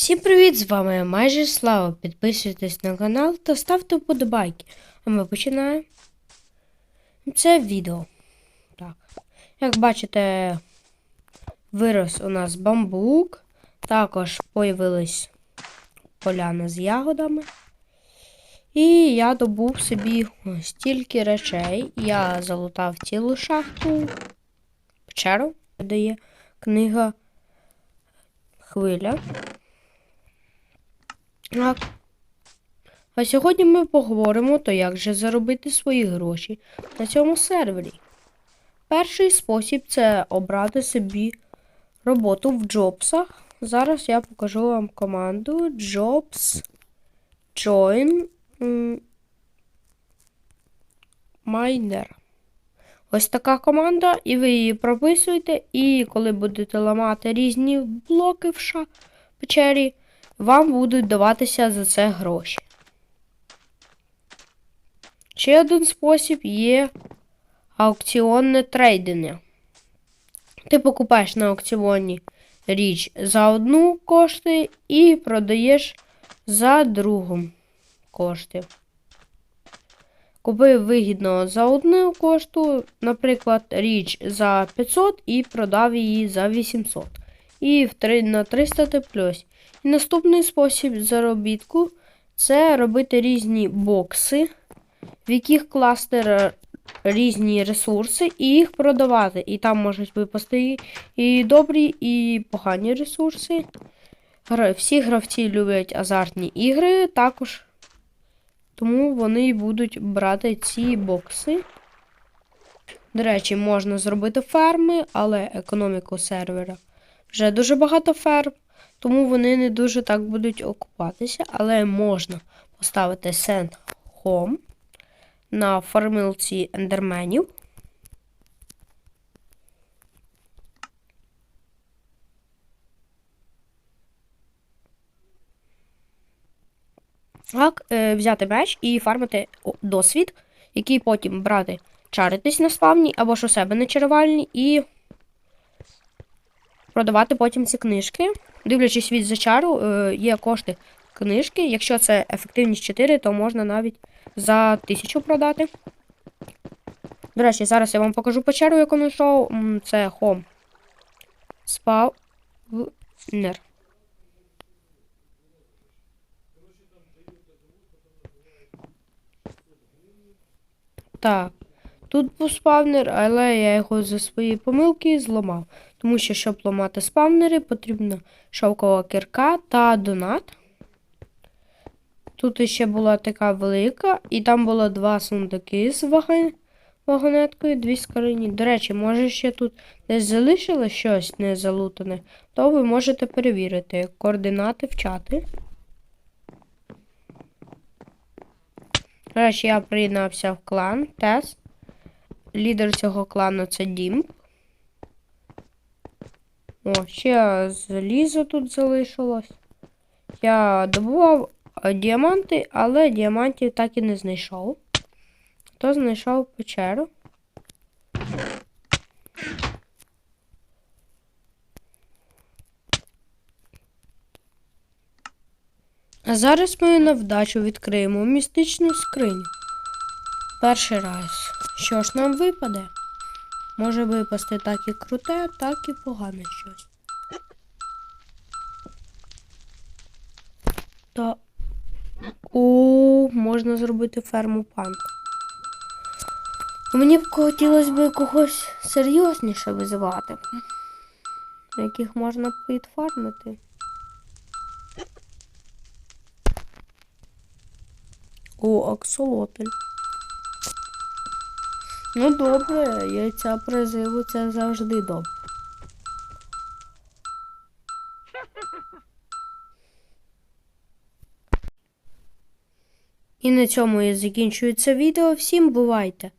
Всім привіт! З вами майже Слава. Підписуйтесь на канал та ставте вподобайки. А ми починаємо. Це відео. Так. Як бачите, вирос у нас бамбук. Також появились поляна з ягодами. І я добув собі стільки речей. Я залутав цілу шахту. Печеру дає книга Хвиля. Так. А сьогодні ми поговоримо, то як же заробити свої гроші на цьому сервері. Перший спосіб це обрати собі роботу в джобсах. Зараз я покажу вам команду Jobs Join Miner. Ось така команда, і ви її прописуєте, і коли будете ламати різні блоки в печері, вам будуть даватися за це гроші. Ще один спосіб є аукціонне трейдинг. Ти покупаєш на аукціоні річ за одну кошти і продаєш за другу кошти. Купив вигідно за одну кошту, наприклад, річ за 500 і продав її за 800. І на 300 ти плюс. Наступний спосіб заробітку це робити різні бокси, в яких класти різні ресурси і їх продавати. І там можуть випасти і добрі, і погані ресурси. Всі гравці люблять азартні ігри, також тому вони будуть брати ці бокси. До речі, можна зробити ферми, але економіку сервера вже дуже багато ферм, тому вони не дуже так будуть окупатися. Але можна поставити Send Home на фармилці ендерменів. Так, е, взяти меч і фармити досвід, який потім брати, чаритись на спавні або ж у себе на чарувальні і продавати потім ці книжки. Дивлячись від зачару, е, є кошти книжки. Якщо це ефективність 4, то можна навіть за 1000 продати. До речі, зараз я вам покажу печеру, яку знайшов. Це Home. Spawner. Так. Тут був спавнер, але я його за свої помилки зламав. Тому що, щоб ламати спавнери, потрібна шовкова кірка та донат. Тут ще була така велика, і там було два сундуки з вагонеткою, дві скрині. До речі, може ще тут десь залишилось щось не залутане, то ви можете перевірити координати в чати. До речі, я приєднався в клан Тес. Лідер цього клану це Дім. О, ще залізо тут залишилось. Я добував е, діаманти, але діамантів так і не знайшов. То знайшов печеру. А зараз ми на вдачу відкриємо містичну скриню. Перший раз. Що ж нам випаде? Може випасти так і круте, так і погане щось. Та. О, можна зробити ферму панд. Мені б хотілося б когось серйозніше визивати, яких можна підфармити. О, аксолотль. Ну добре, яйця призиву це завжди добре. І на цьому я закінчую це відео. Всім бувайте!